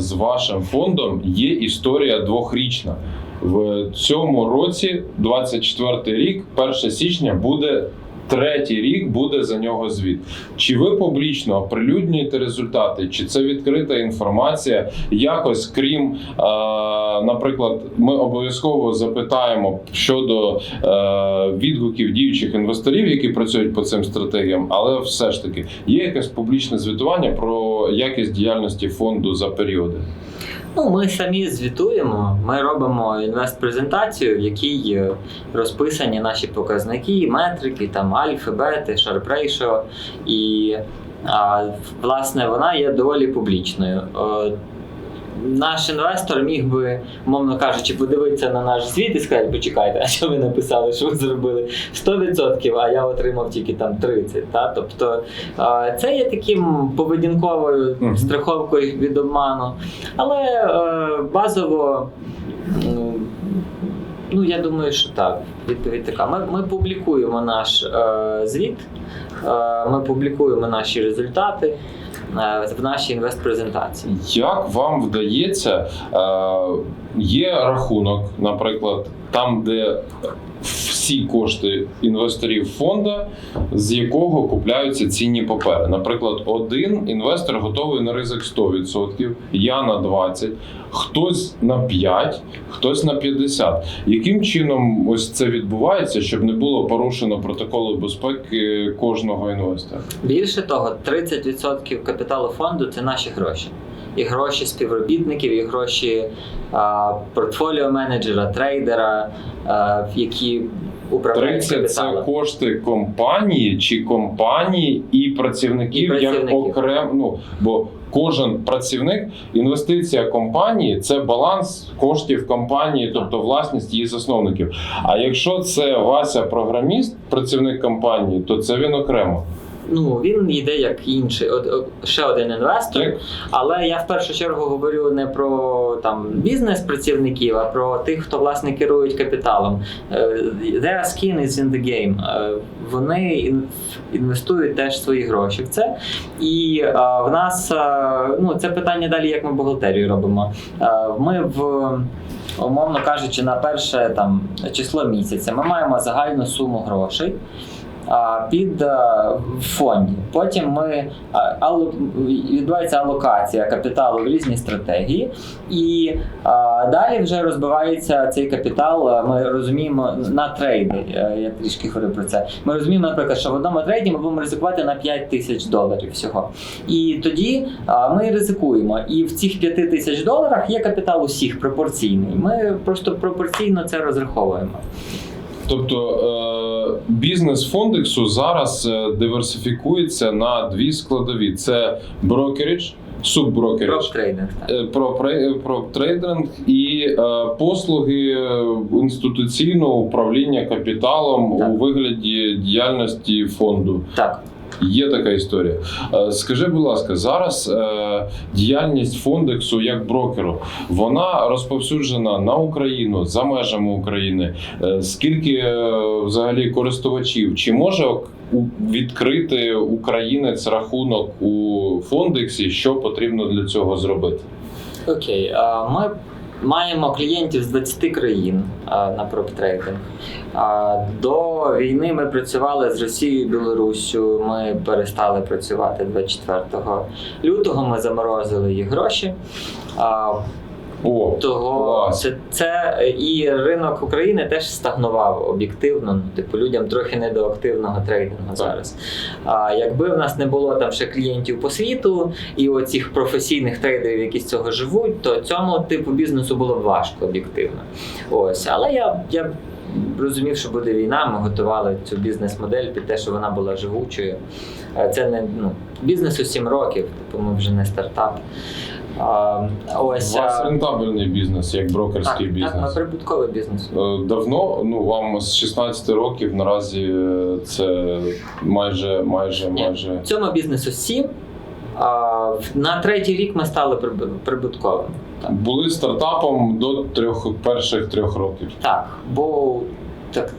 з вашим фондом є історія двохрічна. В цьому році, 24 рік, 1 січня, буде третій рік, буде за нього звіт. Чи ви публічно оприлюднюєте результати, чи це відкрита інформація? Якось крім, е, наприклад, ми обов'язково запитаємо щодо е, відгуків діючих інвесторів, які працюють по цим стратегіям, але все ж таки є якесь публічне звітування про якість діяльності фонду за періоди. Ну, ми самі звітуємо. Ми робимо інвест-презентацію, в якій е, розписані наші показники, метрики, там альфи, бети, шарп рейшо. І а, власне вона є доволі публічною. Наш інвестор міг би, умовно кажучи, подивитися на наш звіт і сказати, почекайте, а що ви написали, що ви зробили 100%, а я отримав тільки там 30%. Та? Тобто це є таким поведінковою страховкою від обману. Але е, базово, ну, я думаю, що так. Відповідь така. Ми, ми публікуємо наш е, звіт, е, ми публікуємо наші результати в нашій інвест-презентації. Як вам вдається, е, є рахунок, наприклад, там, де всі кошти інвесторів фонда, з якого купляються цінні папери. Наприклад, один інвестор готовий на ризик 100%, я на 20%, хтось на 5%, хтось на 50%. Яким чином ось це відбувається, щоб не було порушено протоколи безпеки кожного інвестора? Більше того, 30% капіталу фонду це наші гроші. І гроші співробітників, і гроші а, портфоліо менеджера, трейдера, а, які управляють 30 це кошти компанії чи компанії і працівників, І працівників. як окремо. Ну бо кожен працівник, інвестиція компанії це баланс коштів компанії, тобто власність її засновників. А якщо це Вася програміст, працівник компанії, то це він окремо. Ну він йде як інший, от, от, ще один інвестор. Як Але я в першу чергу говорю не про там бізнес-працівників, а про тих, хто власне керують капіталом. Е, Their skin is in the game. Е, Вони інвестують теж свої гроші в це. І е, в нас е, ну це питання далі, як ми бухгалтерію робимо. Е, Ми в умовно кажучи, на перше там число місяця ми маємо загальну суму грошей а, під а, фонді. Потім ми а, відбувається алокація капіталу в різні стратегії, і далі вже розбивається цей капітал. Ми розуміємо на трейди. е, Я трішки говорив про це. Ми розуміємо, наприклад, що в одному трейді ми будемо ризикувати на 5 тисяч доларів всього. І тоді ми ризикуємо. І в цих 5 тисяч доларах є капітал усіх пропорційний. Ми просто пропорційно це розраховуємо. Тобто е, бізнес фондексу зараз е, диверсифікується на дві складові: це брокерідж, субброкерідж. Прop-трейдинг. так. Е, Про, про трейдинг і е, послуги е, інституційного управління капіталом Так. у вигляді діяльності фонду. Так. Є така історія. Е, Скажи, будь ласка, зараз е, діяльність фондексу як брокеру вона розповсюджена на Україну за межами України. Е, Скільки взагалі користувачів? Чи може відкрити українець рахунок у фондексі? Що потрібно для цього зробити? Окей, а, ми маємо клієнтів з 20 країн на проптрейдинг. До війни ми працювали з Росією і Білоруссю. Ми перестали працювати 24 лютого. Ми заморозили їх гроші. О, Того це, це і ринок України теж стагнував об'єктивно. Ну, типу, людям трохи не до активного трейдингу зараз. А якби в нас не було там ще клієнтів по світу і оцих професійних трейдерів, які з цього живуть, то цьому типу бізнесу було б важко об'єктивно. Ось, але я, я розумів, що буде війна. Ми готували цю бізнес-модель під те, що вона була живучою. Е, Це не ну, бізнесу 7 років, типу ми вже не стартап. А, У ось вас рентабельний бізнес, як брокерський так, бізнес. прибутковий бізнес. Е, Давно, ну вам з 16 років наразі е, це майже, майже, Ні. майже. Цьому бізнесу 7. А, в- на третій рік ми стали приб- прибутковими. Так. Були стартапом до трьох перших трьох років. так, бо так,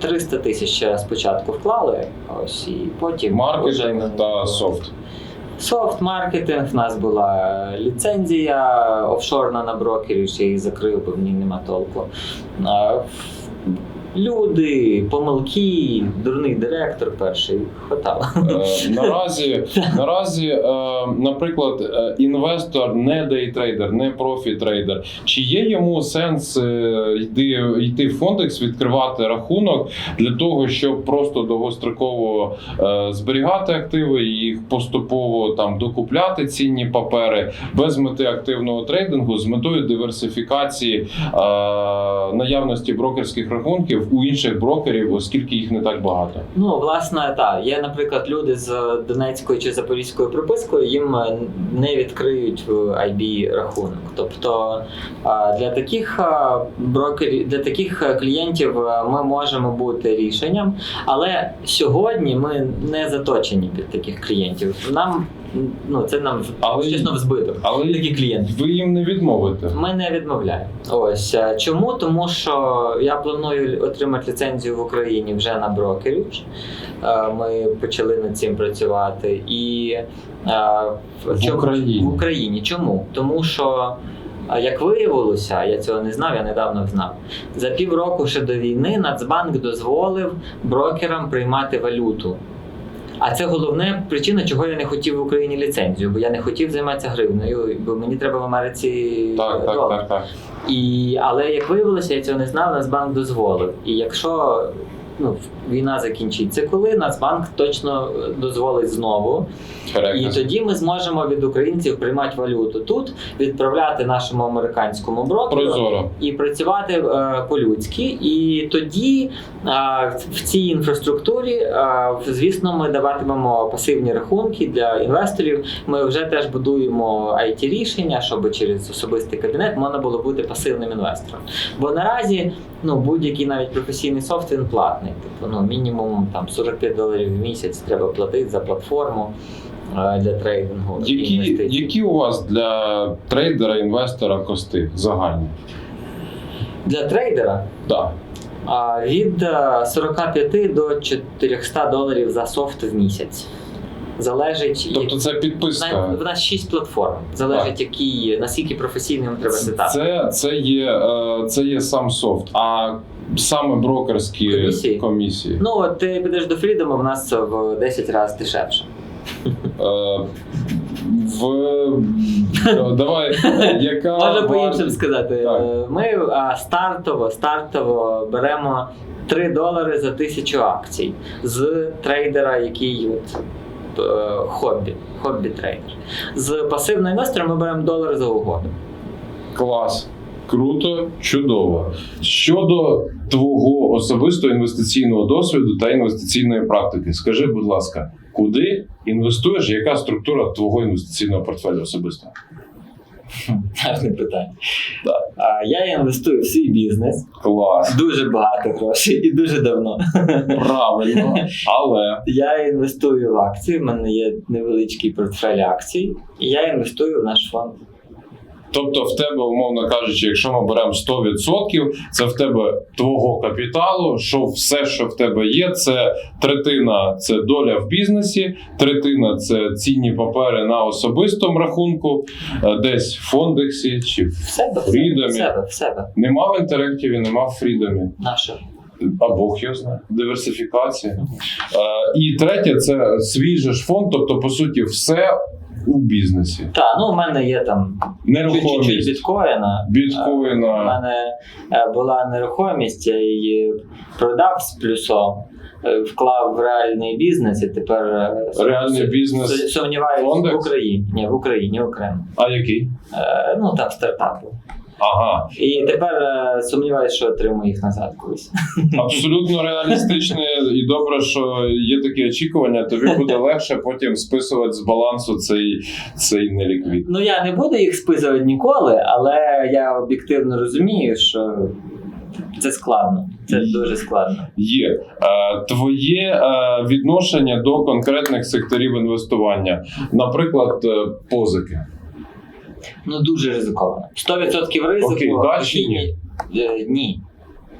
300 тисяч спочатку вклали, ось і потім Маркетинг вже- та софт. Софт маркетинг, в нас була ліцензія офшорна на брокерів, ще її закрив, бо в нема толку. Люди, помилки, дурний директор перший хватало. Е, Наразі, наразі, е, наприклад, е, інвестор не дейтрейдер, не профі-трейдер. Чи є йому сенс е, йти, йти в Фондекс, відкривати рахунок для того, щоб просто довгостроково е, зберігати активи і їх поступово там докупляти цінні папери без мети активного трейдингу, з метою диверсифікації е, наявності брокерських рахунків у інших брокерів, оскільки їх не так багато. Ну, власне, так. Є, наприклад, люди з Донецькою чи Запорізькою припискою, їм е, не відкриють IB рахунок. Тобто для таких брокерів, для таких е, клієнтів е, ми можемо бути рішенням, але сьогодні ми не заточені під таких клієнтів. Нам ну це нам Але- чесно в збиток. Але Такі клієнти. ви їм не відмовите. Ми не відмовляємо. Ось е, чому? Тому що я планую отримати ліцензію в Україні вже на брокерів. Е, Ми почали над цим працювати. І е, В чому- Україні? в Україні. Чому? Тому що. е, Як виявилося, я цього не знав, я недавно знав. За півроку ще до війни Нацбанк дозволив брокерам приймати валюту. А це головна причина, чого я не хотів в Україні ліцензію, бо я не хотів займатися гривнею, бо мені треба в Америці Так, так, так, так. І, але як виявилося, я цього не знав, нас банк дозволив. І якщо ну, війна закінчиться, коли Нацбанк точно дозволить знову, і тоді ми зможемо від українців приймати валюту тут, відправляти нашому американському брокеру Прозоро. і працювати е, по-людськи. І тоді е, в цій інфраструктурі, е, звісно, ми даватимемо пасивні рахунки для інвесторів. Ми вже теж будуємо it рішення, щоб через особистий кабінет можна було бути пасивним інвестором. Бо наразі ну, будь-який навіть професійний софт він платний. Типу, ну, мінімум там 45 доларів в місяць треба платити за платформу е, для трейдингу. Які, інвестицій. які у вас для трейдера, інвестора кости загальні? Для трейдера Так. А, Від е, 45 до 400 доларів за софт в місяць. Залежить, Тобто це підписка. в нас 6 платформ. Залежить, який, наскільки професійним треба сетап. Це, це, є, е, це є сам софт, а саме брокерські Комісії? комісії. Ну, от ти підеш до Freedom, в нас це в 10 разів дешевше. Е, в... Давай, яка Можна по іншим сказати. Так. Е, Ми а, стартово, стартово беремо 3 долари за тисячу акцій з трейдера, який от, е, хобі, хобі трейдер. З пасивного інвестора ми беремо долар за угоду. Клас. Круто, чудово. Щодо твого особистого інвестиційного досвіду та інвестиційної практики, скажи, будь ласка, куди інвестуєш? Яка структура твого інвестиційного портфелю особисто? Гарне питання. Так. А, я інвестую в свій бізнес Клас, дуже багато грошей і дуже давно. правильно, але Я інвестую в акції. в мене є невеличкий портфель акцій, і я інвестую в наш фонд. Тобто в тебе, умовно кажучи, якщо ми беремо 100%, це в тебе твого капіталу, що все, що в тебе є, це третина це доля в бізнесі, третина це цінні папери на особистому рахунку, е, десь в фондексі чи в В себе, в себе. Нема в інтерактиві, нема в фрідомі. Наше. А Бог його знає. Диверсифікація. Е, і третє це свій же ж фонд, тобто, по суті, все у бізнесі. Так, ну в мене є там чуть-чуть Нерухомість, біткоїна. У мене е, була нерухомість, я її продав з плюсом, е, вклав в реальний бізнес і тепер е, Реальний бізнес сумніваюся в Україні. Ні, в Україні окремо. А який? Ну там стартап. Ага, І тепер е, сумніваюся, що отримую їх назад колись. абсолютно реалістичне і добре, що є такі очікування. Тобі буде легше потім списувати з балансу цей, цей неліквід. Ну я не буду їх списувати ніколи, але я об'єктивно розумію, що це складно. Це дуже складно. Є е, твоє е, відношення до конкретних секторів інвестування, наприклад, позики. Ну дуже ризиковано. 100% ризику. Окей, да чи Ні, ні?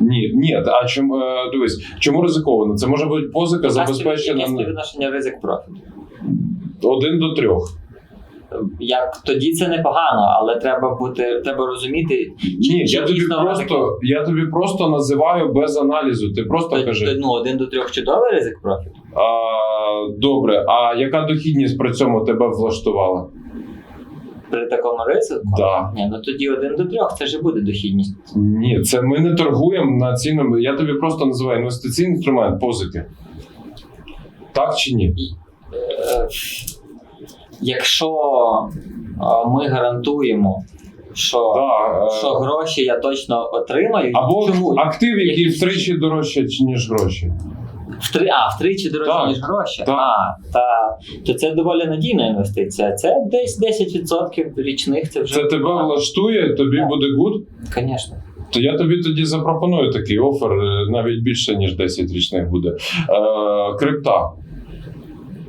Ні. Ні, а чому е, дивись, чому ризиковано? Це може бути позика забезпечена. Яке співвідношення ризик профіт? Один до трьох. Як тоді це непогано, але треба бути, треба розуміти, чи, Ні, чи я тобі просто я тобі просто називаю без аналізу. Ти просто То- кажи. то, ну, один до трьох чудовий ризик профіту. А, добре, а яка дохідність при цьому тебе влаштувала? При такому ризику? Да. Ні, ну тоді один до трьох це ж буде дохідність. Ні, це ми не торгуємо на цінному. Я тобі просто називаю інвестиційний інструмент позики. Так чи ні? Е, Якщо ми гарантуємо, що, Да, е, що гроші я точно отримаю, або чому? актив, який втричі дорожче, ніж гроші. Втри... А, втричі дорожче, Так, ніж гроші. так. А, та... то це доволі надійна інвестиція. Це десь 10% річних. Це вже Це тебе влаштує, тобі Так. буде гуд. Звісно. То я тобі тоді запропоную такий офер, е, навіть більше, ніж 10 річних буде. Е, крипта.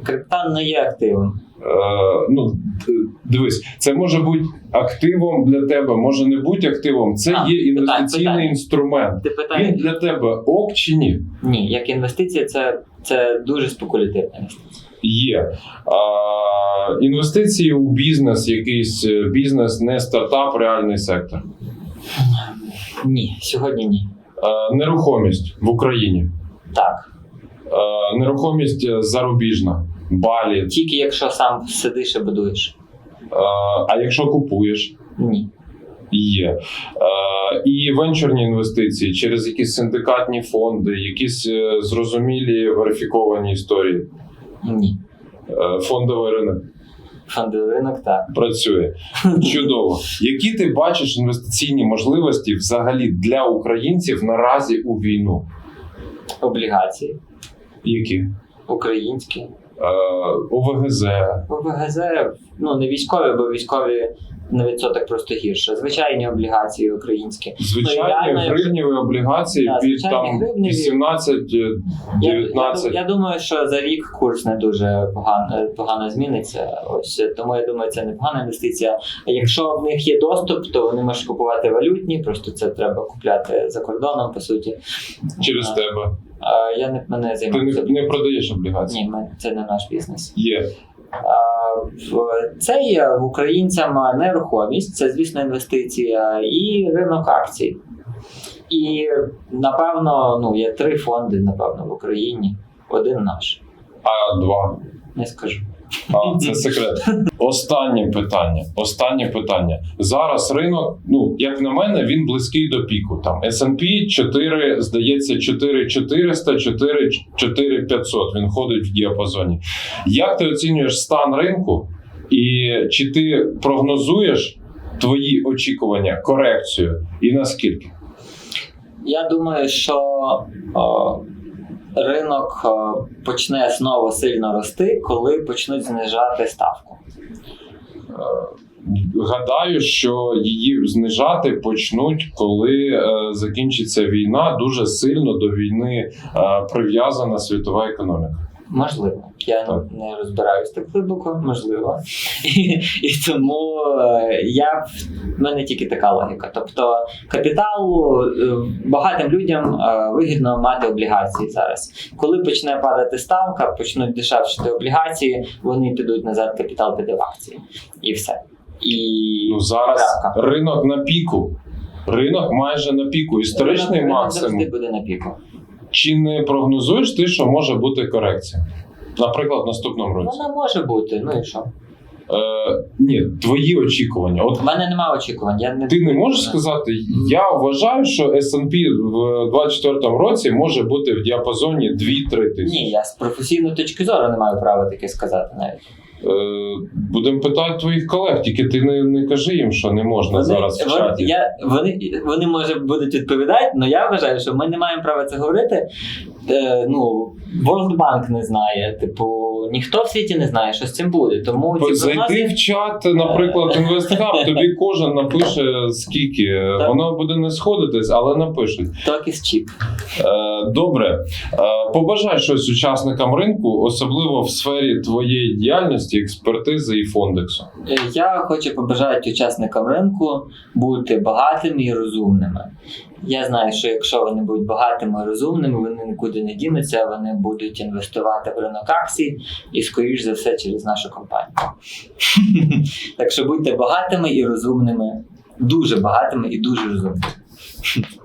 Крипта не є активом. Е, ну, дивись, це може бути активом для тебе, може не бути активом. Це А, є інвестиційний питань. інструмент. Ти Він для тебе ок чи ні? Ні, як інвестиція, це, це дуже спекулятивна інвестиція. Є. А, інвестиції у бізнес, якийсь е, бізнес, не стартап, реальний сектор. Ні, сьогодні ні. Е, нерухомість в Україні. Так. Е, нерухомість е, зарубіжна. Балі. Тільки якщо сам сидиш і будуєш. Е, а якщо купуєш, Ні. є. Е, і венчурні інвестиції через якісь синдикатні фонди, якісь е, зрозумілі верифіковані історії. Ні. Е, фондовий ринок Фондовий ринок так. працює. Чудово. Які ти бачиш інвестиційні можливості взагалі для українців наразі у війну? Облігації. Які? Українські. Е, ОВГЗ, ОВГЗ, ну не військові, бо військові на відсоток просто гірше. Звичайні облігації українські. звичайні ідеально, якщо- гривневі облігації Да, під там гривневі. 18, е, Я, я, я думаю, що за рік курс не дуже погано, погано зміниться. Ось тому я думаю, це непогана інвестиція. А якщо в них є доступ, то вони можуть купувати валютні, просто це треба купляти за кордоном, по суті. через А, тебе. А, я не мене Ти займаюся. не, не продаєш облігації. Ні, ми, це не наш бізнес. Є. А, в- Це є в українцям нерухомість, це звісно інвестиція, і ринок акцій. І напевно, ну є три фонди, напевно, в Україні. Один наш. А два. Не скажу. А, це секрет. Останнє питання. Останнє питання. Зараз ринок, ну як на мене, він близький до піку. Там S&P 4, здається, 4400, 4500. Він ходить в діапазоні. Як ти оцінюєш стан ринку? І чи ти прогнозуєш твої очікування, корекцію? І наскільки? Я думаю, що о, ринок почне знову сильно рости, коли почнуть знижати ставку. Гадаю, що її знижати почнуть, коли е, закінчиться війна. Дуже сильно до війни е, прив'язана світова економіка. Можливо, я Так. не розбираюсь так глибоко, можливо. І, і тому е, я в мене тільки така логіка. Тобто, капіталу е, багатим людям е, вигідно мати облігації зараз. Коли почне падати ставка, почнуть дешевшити облігації, вони підуть назад, капітал піде в акції. І все. І Ну зараз крапка. ринок на піку. Ринок майже на піку. Історичний Ринок максимум. завжди буде на піку. Чи не прогнозуєш ти, що може бути корекція? Наприклад, в наступному році. Вона може бути. Ну і що? Е, ні, твої очікування. От У мене немає очікувань. Я не ти не можеш сказати, я вважаю, що S&P в 2024 році може бути в діапазоні 2-3 тисячі. Ні, я з професійної точки зору не маю права таке сказати навіть. Е, Будемо питати твоїх колег, тільки ти не, не кажи їм, що не можна зараз в вони, чаті. я, вони, вони може будуть відповідати, але я вважаю, що ми не маємо права це говорити. Е, ну, World Bank не знає, типу, ніхто в світі не знає, що з цим буде. Тому Зайди прогнози, в чат, наприклад, InvestHub, тобі кожен напише скільки. Так. Воно буде не сходитись, але напишуть. talk is cheap. Е, Добре, Е, побажай щось учасникам ринку, особливо в сфері твоєї діяльності, експертизи і фондексу. Е, Я хочу побажати учасникам ринку бути багатими і розумними. Я знаю, що якщо вони будуть багатими і розумними, вони нікуди не дінуться, вони будуть інвестувати в ринок акцій і, скоріш за все, через нашу компанію. так що будьте багатими і розумними, дуже багатими і дуже розумними.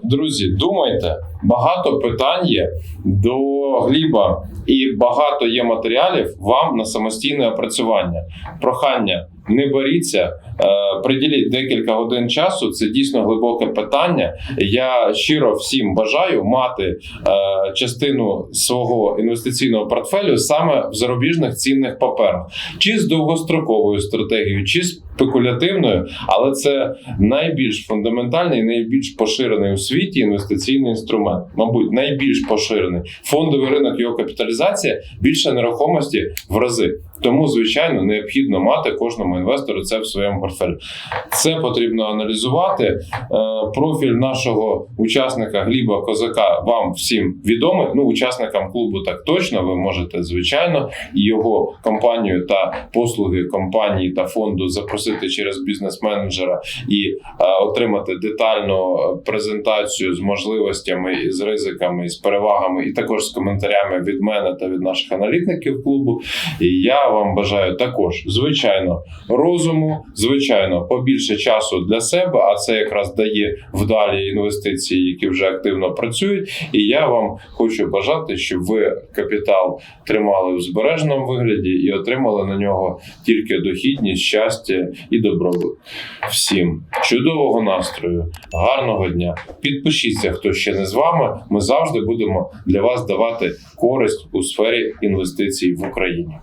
Друзі, думайте, багато питань є до Гліба і багато є матеріалів вам на самостійне опрацювання. Прохання, не боріться, е, приділіть декілька годин часу. Це дійсно глибоке питання. Я щиро всім бажаю мати е, частину свого інвестиційного портфелю саме в зарубіжних цінних паперах, чи з довгостроковою стратегією, чи спекулятивною, але це найбільш фундаментальний, найбільш поширений у світі інвестиційний інструмент. Мабуть, найбільш поширений фондовий ринок його капіталізація більше нерухомості в рази. Тому, звичайно, необхідно мати кожному інвестору це в своєму портфелі. Це потрібно аналізувати. Е, Профіль нашого учасника Гліба Козака вам всім відомий. Ну, учасникам клубу так точно. Ви можете, звичайно, і його компанію та послуги компанії та фонду запросити через бізнес-менеджера і е, отримати детальну презентацію з можливостями з ризиками, з перевагами, і також з коментарями від мене та від наших аналітиків клубу. І я вам бажаю також, звичайно, розуму, звичайно, побільше часу для себе, а це якраз дає вдалі інвестиції, які вже активно працюють. І я вам хочу бажати, щоб ви капітал тримали в збереженому вигляді і отримали на нього тільки дохідність, щастя і добробут. Всім чудового настрою, гарного дня. Підпишіться, хто ще не з вами. Ми завжди будемо для вас давати користь у сфері інвестицій в Україні.